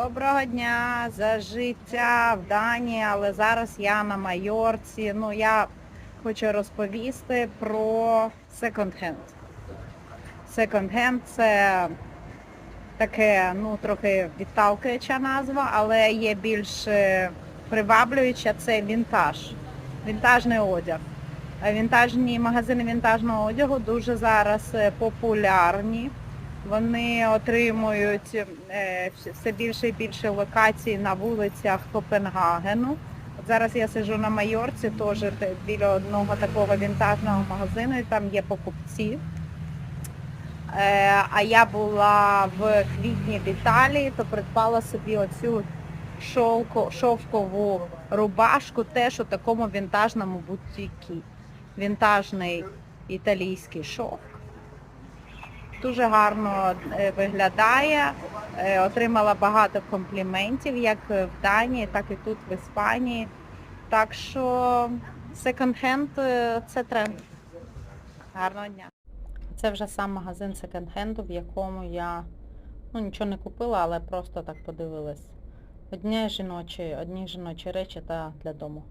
Доброго дня за життя в Данії, але зараз я на Майорці. Ну, я хочу розповісти про секонд-хенд. Секонд-хенд це таке, ну, трохи відталкуюча назва, але є більш е, приваблююча, це вінтаж. Вінтажний одяг. Вінтажні магазини вінтажного одягу дуже зараз е, популярні. Вони отримують е, все більше і більше локацій на вулицях Копенгагену. От зараз я сиджу на Майорці, теж біля одного такого вінтажного магазину, і там є покупці. Е, А я була в квітні в Італії, то придбала собі оцю шовко, шовкову рубашку теж у такому вінтажному бутікі. Вінтажний італійський шовк. Дуже гарно е, виглядає. Е, Отримала багато компліментів, як в Данії, так і тут в Іспанії. Так що секонд-хенд це тренд. Гарного дня. Це вже сам магазин секонд-хенду, в якому я ну, нічого не купила, але просто так подивилась. Одні жіночі, одні жіночі речі та для дому.